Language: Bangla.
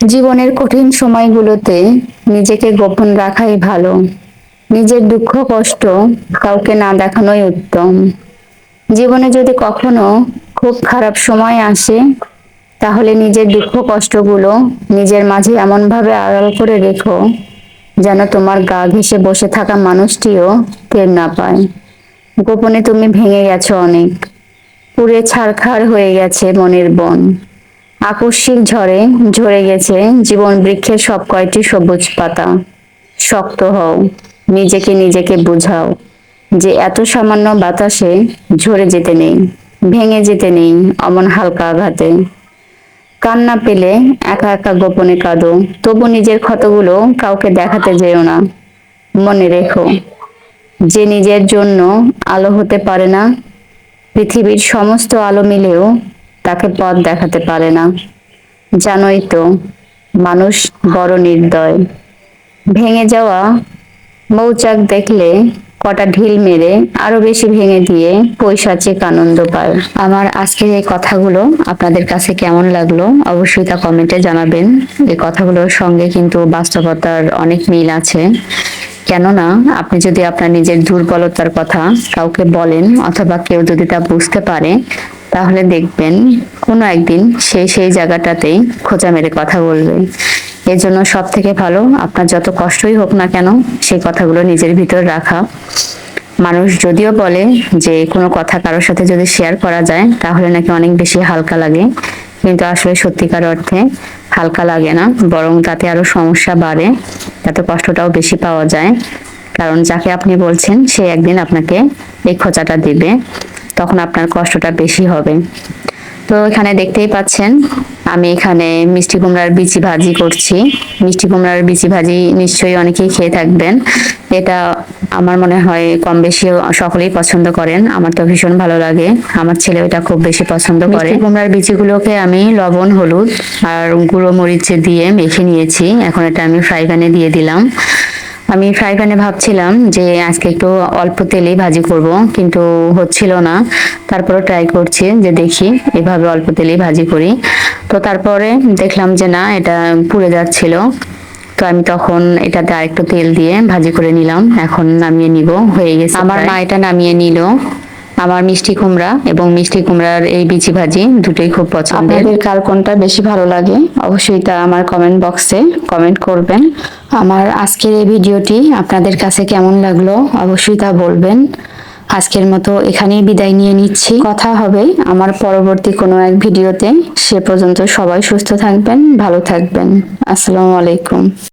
জীবনের কঠিন সময়গুলোতে নিজেকে গোপন রাখাই ভালো। নিজের দুঃখ, কষ্ট কাউকে না দেখানোই উত্তম। জীবনে যদি কখনো খুব খারাপ সময় আসে, তাহলে নিজের দুঃখ, কষ্টগুলো নিজের মাঝে এমনভাবে আড়াল করে রেখো যেন তোমার গা ঘেসে বসে থাকা মানুষটিও টের না পায়। গোপনে তুমি ভেঙে গেছো অনেক। পুড়ে ছারখার হয়ে গেছে মনের বন। আকস্মিক ঝড়ে ঝরে গেছে জীবন বৃক্ষের সব কয়টি সবুজ পাতা। শক্ত হও, নিজেকে নিজেকে বুঝাও যে এত সামান্য বাতাসে ঝরে যেতে নেই, ভেঙে যেতে নেই অমন হালকা আঘাতে। কান্না পেলে একা একা গোপনে কাঁদো, তবু নিজের ক্ষতগুলো কাউকে দেখাতে যেও না। মনে রেখো, যে নিজের জন্য আলো হতে পারে না, পৃথিবীর সমস্ত আলো মিলেও তাকে পথ দেখাতে পারে না। জানোই তো, মানুষ বড় নির্দয়। ভেঙে যাওয়া মৌচাক দেখলে কটা ঢিল মেরে আরও বেশি ভেঙে দিয়ে পৈশাচিক আনন্দ পায়। আমার আজকের এই কথাগুলো আপনাদের কাছে কেমন লাগল অবশ্যই তা কমেন্টে জানাবেন। এই কথাগুলোর সঙ্গে কিন্তু বাস্তবতার অনেক মিল আছে। কেননা, আপনি যদি আপনার নিজের দুর্বলতার কথা কাউকে বলেন অথবা কেউ যদি তা বুঝতে পারে তাহলে দেখবেন কোনো একদিন সে সেই জায়গাটাতেই খোঁচা মেরে কথা বলবে। এজন্য সব থেকে ভালো আপনার যত কষ্টই হোক না কেন সেই কথাগুলো নিজের ভিতর রাখা। মানুষ যদিও বলে যে কোনো কথা কারোর সাথে যদি শেয়ার করা যায় তাহলে নাকি অনেক বেশি হালকা লাগে। কিন্তু আসলে সত্যিকার অর্থে হালকা লাগে না, বরং তাতে আরও সমস্যা বাড়ে, তাতে কষ্টটাও বেশি পাওয়া যায়। কারণ যাকে আপনি বলছেন সে একদিন আপনাকে এই খোঁচাটা দিবে। তখন আপনার কষ্টটা বেশি হবে। তো এখানে দেখতেই পাচ্ছেন, আমি এখানে মিষ্টি কুমড়ার বিচি ভাজি করছি। মিষ্টি কুমড়ার বিচি ভাজি নিশ্চয়ই অনেকেই খেয়ে থাকবেন। এটা আমার মনে হয় কম বেশি সকলেই পছন্দ করেন। আমার তো ভীষণ ভালো লাগে। আমার ছেলে এটা খুব বেশি পছন্দ করে। কুমড়ার বিচিগুলোকে আমি লবণ, হলুদ আর গুঁড়ো মরিচে দিয়ে মেখে নিয়েছি। এখন এটা আমি ফ্রাই প্যানে দিয়ে দিলাম। আমি ফ্রাই প্যানে ভাবছিলাম যে আজকে একটু অল্প তেলেই ভাজি করব কিন্তু হচ্ছিল না। তারপরে ট্রাই করছি যে দেখি এভাবে অল্প তেলেই ভাজি করি। তো তারপরে দেখলাম যে না এটা পুড়ে যাচ্ছিল। তো আমি তখন এটাতে আরেকটু তেল দিয়ে ভাজি করে নিলাম। এখন নামিয়ে নিব হয়ে গেছে আমার মা এটা নামিয়ে নিল। আমার মিষ্টি কুমড়া এবং মিষ্টি কুমড়ার এই বিচি ভাজি দুটোই খুব পছন্দের। আপনাদের কার কোনটা বেশি ভালো লাগে? অবশ্যই তা আমার কমেন্ট বক্সে কমেন্ট করবেন। আমার আজকের এই ভিডিওটি আপনাদের কাছে কেমন লাগল অবশ্যই তা বলবেন। আজকের মতো এখানেই বিদায় নিয়ে নিচ্ছি। কথা হবে আমার পরবর্তী কোনো এক ভিডিওতে। সে পর্যন্ত সবাই সুস্থ থাকবেন, ভালো থাকবেন। আসসালামু আলাইকুম।